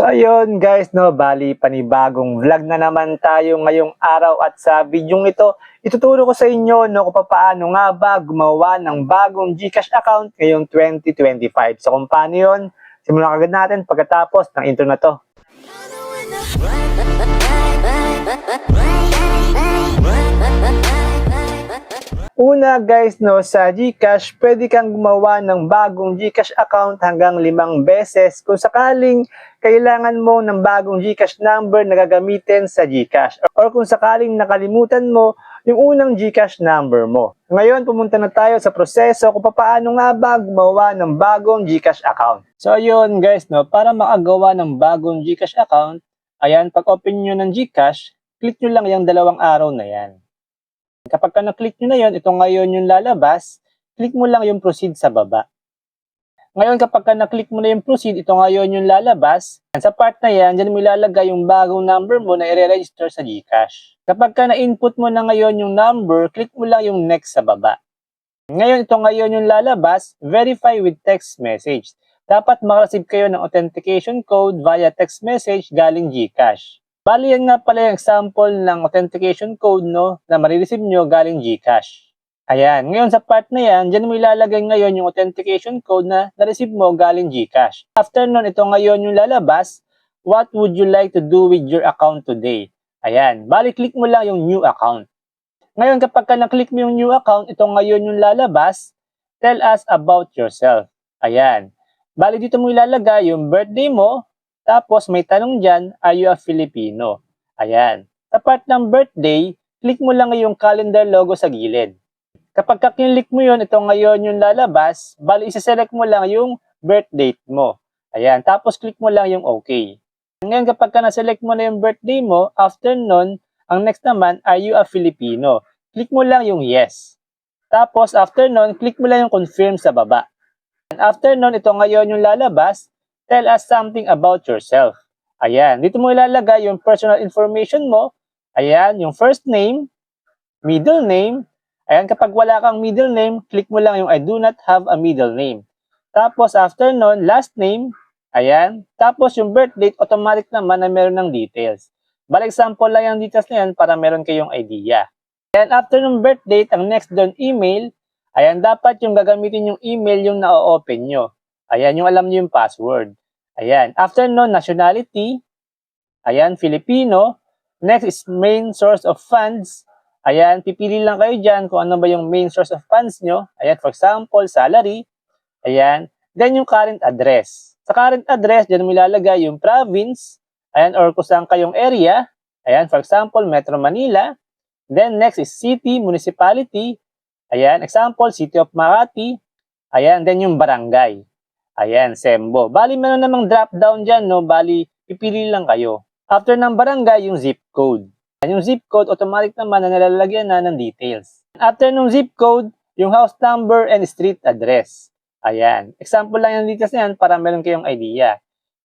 So ayun guys, no, bali panibagong vlog na naman tayo ngayong araw at sa video ito, ituturo ko sa inyo no kung paano nga ba gumawa ng bagong GCash account ngayong 2025. So kung paano yun, simulan agad natin pagkatapos ng intro na to. Una guys, no, sa GCash, pwede kang gumawa ng bagong GCash account hanggang limang beses kung sakaling kailangan mo ng bagong GCash number na gagamitin sa GCash. Or kung sakaling nakalimutan mo yung unang GCash number mo. Ngayon, pumunta na tayo sa proseso kung paano nga ba gumawa ng bagong GCash account. So ayun guys, no, para makagawa ng bagong GCash account, ayan, pag open nyo ng GCash, click nyo lang yung dalawang arrow na yan. Kapag ka na-click nyo na yon, ito ngayon yung lalabas, click mo lang yung proceed sa baba. Ngayon kapag ka na-click mo na yung proceed, ito ngayon yung lalabas. Sa part na yan, dyan mo ilalagay yung bagong number mo na i-register sa GCash. Kapag ka na-input mo na ngayon yung number, click mo lang yung next sa baba. Ngayon, ito ngayon yung lalabas, verify with text message. Dapat makareceive kayo ng authentication code via text message galing GCash. Bali yan nga pala yung example ng authentication code no, na marireceive nyo galing GCash. Ayan, ngayon sa part na yan, dyan mo ilalagay ngayon yung authentication code na na-receive mo galing GCash. After nun, ito ngayon yung lalabas, what would you like to do with your account today? Ayan, bali click mo lang yung new account. Ngayon kapag ka na-click mo yung new account, ito ngayon yung lalabas, tell us about yourself. Ayan, bali dito mo ilalagay yung birthday mo, tapos may tanong dyan, are you a Filipino? Ayan. Sa part ng birthday, click mo lang yung calendar logo sa gilid. Kapag ka-click mo yun, ito ngayon yung lalabas, bali isa-select mo lang yung birth date mo. Ayan. Tapos click mo lang yung OK. Ngayon kapag ka na-select mo na yung birthday mo, after nun, ang next naman, are you a Filipino? Click mo lang yung yes. Tapos after nun, click mo lang yung confirm sa baba. And after nun, ito ngayon yung lalabas, tell us something about yourself. Ayan, dito mo ilalagay yung personal information mo. Ayan, yung first name, middle name. Ayan, kapag wala kang middle name, click mo lang yung I do not have a middle name. Tapos after nun, last name. Ayan, tapos yung birth date, automatic naman na meron ng details. Balik example lang yung details na yan para meron kayong idea. And after ng birth date, ang next doon email, ayan, dapat yung gagamitin yung email yung na-open nyo. Ayan, yung alam nyo yung password. Ayan. After nun, nationality. Ayan, Filipino. Next is main source of funds. Ayan, pipili lang kayo dyan kung ano ba yung main source of funds nyo. Ayan, for example, salary. Ayan. Then yung current address. Sa current address, dyan mo ilalagay yung province. Ayan, or kung saan kayong area. Ayan, for example, Metro Manila. Then next is city, municipality. Ayan, example, City of Makati. Ayan, then yung barangay. Ayan, Sembo. Bali, meron namang drop down dyan, no? Bali, pipili lang kayo. After ng barangay, yung zip code. Yung zip code, automatic naman na nalalagyan na ng details. After ng zip code, yung house number and street address. Ayan. Example lang yung details na yan para meron kayong idea.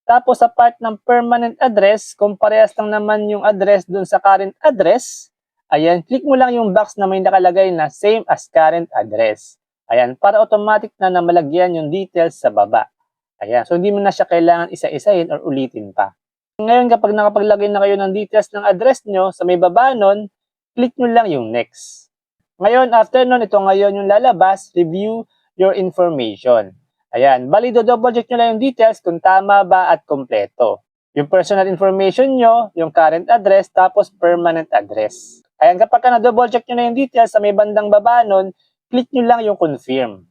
Tapos sa part ng permanent address, kung parehas lang naman yung address dun sa current address, ayan, click mo lang yung box na may nakalagay na same as current address. Ayan, para automatic na na malagyan yung details sa baba. Ayan, so hindi mo na siya kailangan isa-isahin or ulitin pa. Ngayon, kapag nakapaglagay na kayo ng details ng address nyo sa may baba nun, click nyo lang yung next. Ngayon, after nun, ito ngayon yung lalabas, review your information. Ayan, bali do double check nyo lang yung details kung tama ba at kompleto. Yung personal information nyo, yung current address, tapos permanent address. Ayan, kapag ka na-double check nyo na yung details sa may bandang baba nun, click nyo lang yung confirm.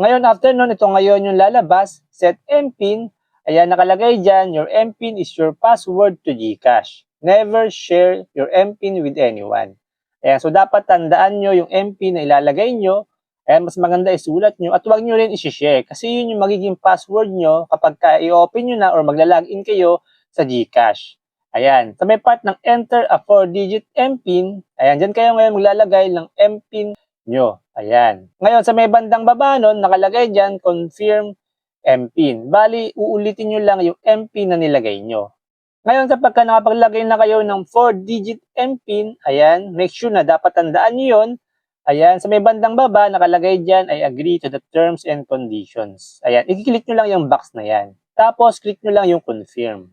Ngayon, after nun, ito ngayon yung lalabas, set MPIN. Ayan, nakalagay dyan, your MPIN is your password to GCash. Never share your MPIN with anyone. Ayan, so dapat tandaan nyo yung MPIN na ilalagay nyo. Ayan, mas maganda isulat nyo at huwag nyo rin isi-share kasi yun yung magiging password nyo kapag ka i-open nyo na or magla-login kayo sa GCash. Ayan, sa may part ng enter a 4-digit MPIN, ayan, dyan kayo ngayon maglalagay ng MPIN nyo. Ayan. Ngayon, sa may bandang baba nun, nakalagay dyan, confirm MPIN. Bali, uulitin nyo lang yung MPIN na nilagay nyo. Ngayon, kapag ka nakapaglagay na kayo ng 4-digit MPIN, ayan, make sure na dapat tandaan nyo yun. Ayan, sa may bandang baba, nakalagay dyan, I agree to the terms and conditions. Ayan, i-click nyo lang yung box na yan. Tapos, click nyo lang yung confirm.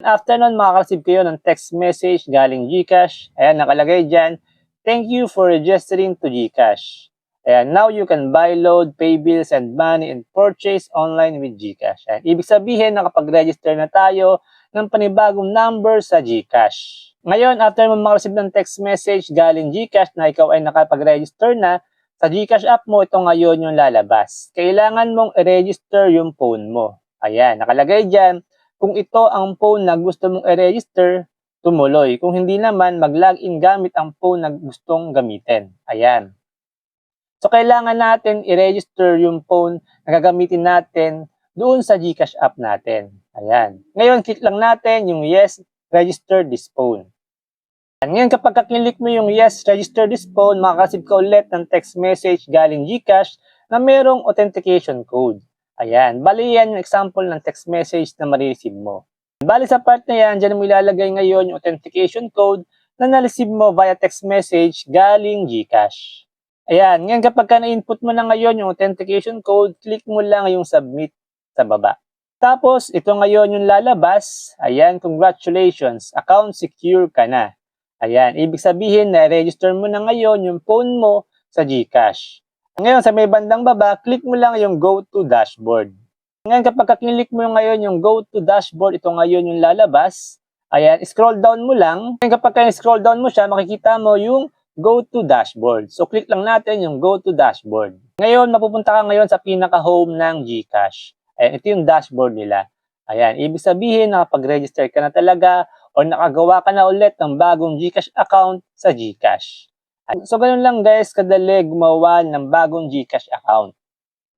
After nun, makaka-receive kayo ng text message galing GCash. Ayan, nakalagay dyan, Thank you for registering to GCash. Ayan, now you can buy, load, pay bills, and money and purchase online with GCash. Ayan, ibig sabihin, nakapag-register na tayo ng panibagong number sa GCash. Ngayon, after mo makareceive ng text message galing GCash na ikaw ay nakapag-register na, sa GCash app mo, ito ngayon yung lalabas. Kailangan mong i-register yung phone mo. Ayan, nakalagay dyan, kung ito ang phone na gusto mong i-register, tumuloy. Kung hindi naman, mag-login gamit ang phone na gustong gamitin. Ayan. So, kailangan natin i-register yung phone na gagamitin natin doon sa GCash app natin. Ayan. Ngayon, click lang natin yung yes, register this phone. Ayan. Ngayon, kapag kaklik mo yung yes, register this phone, makakasip ka ulit ng text message galing GCash na merong authentication code. Ayan. Bali yan yung example ng text message na marireceive mo. Bali sa part na yan, dyan mo ilalagay ngayon yung authentication code na na-receive mo via text message galing GCash. Ayan, ngayon kapag ka na-input mo na ngayon yung authentication code, click mo lang yung submit sa baba. Tapos, ito ngayon yung lalabas. Ayan, congratulations, account secure ka na. Ayan, ibig sabihin na register mo na ngayon yung phone mo sa GCash. Ngayon, sa may bandang baba, click mo lang yung go to dashboard. Ngayon, kapag kaklik mo ngayon yung go to dashboard, ito ngayon yung lalabas. Ayan, scroll down mo lang. Ngayon, kapag ka scroll down mo siya, makikita mo yung go to dashboard. So, click lang natin yung go to dashboard. Ngayon, mapupunta ka ngayon sa pinaka-home ng GCash. Ayan, ito yung dashboard nila. Ayan, ibig sabihin, nakapag-register ka na talaga o nakagawa ka na ulit ng bagong GCash account sa GCash. So, ganun lang guys, kadali gumawa ng bagong GCash account.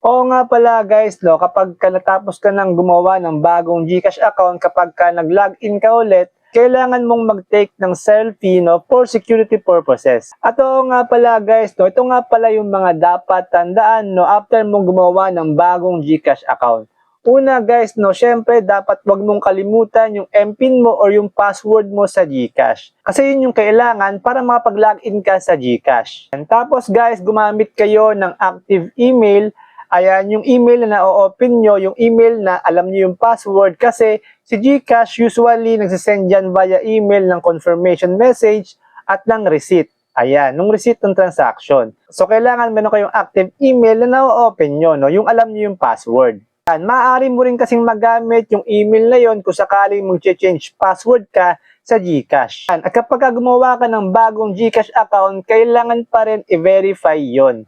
Oo nga pala guys, no, kapag ka natapos ka ng gumawa ng bagong GCash account, kapag ka nag-login ka ulit, kailangan mong mag-take ng selfie no, for security purposes. At oo nga pala guys, no, ito nga pala yung mga dapat tandaan no, after mong gumawa ng bagong GCash account. Una guys, no, syempre dapat wag mong kalimutan yung MPIN mo or yung password mo sa GCash. Kasi yun yung kailangan para makapag-login ka sa GCash. And tapos guys, gumamit kayo ng active email Ayan, yung email na na-open nyo, yung email na alam nyo yung password kasi si GCash usually nagsisend yan via email ng confirmation message at ng receipt. Ayan, nung receipt ng transaction. So, kailangan meron kayong active email na na-open nyo, no? yung alam nyo yung password. Ayan, maaari mo rin kasing magamit yung email na yon kung sakaling mag-change password ka sa GCash. Ayan, at kapag gumawa ka ng bagong GCash account, kailangan pa rin i-verify yon.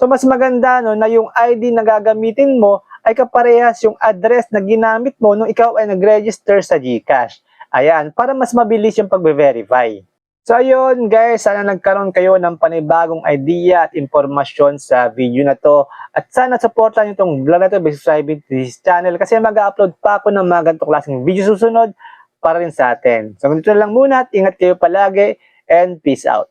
So mas maganda no na yung ID na gagamitin mo ay kaparehas yung address na ginamit mo nung ikaw ay nag-register sa GCash. Ayan, para mas mabilis yung pag-verify. So ayun guys, sana nagkaroon kayo ng panibagong idea at impormasyon sa video na to. At sana supportan nyo itong vlog na to by to this channel kasi mag-upload pa ako ng mga ganitong klaseng video susunod para rin sa atin. So ganito lang muna at ingat kayo palagi and peace out.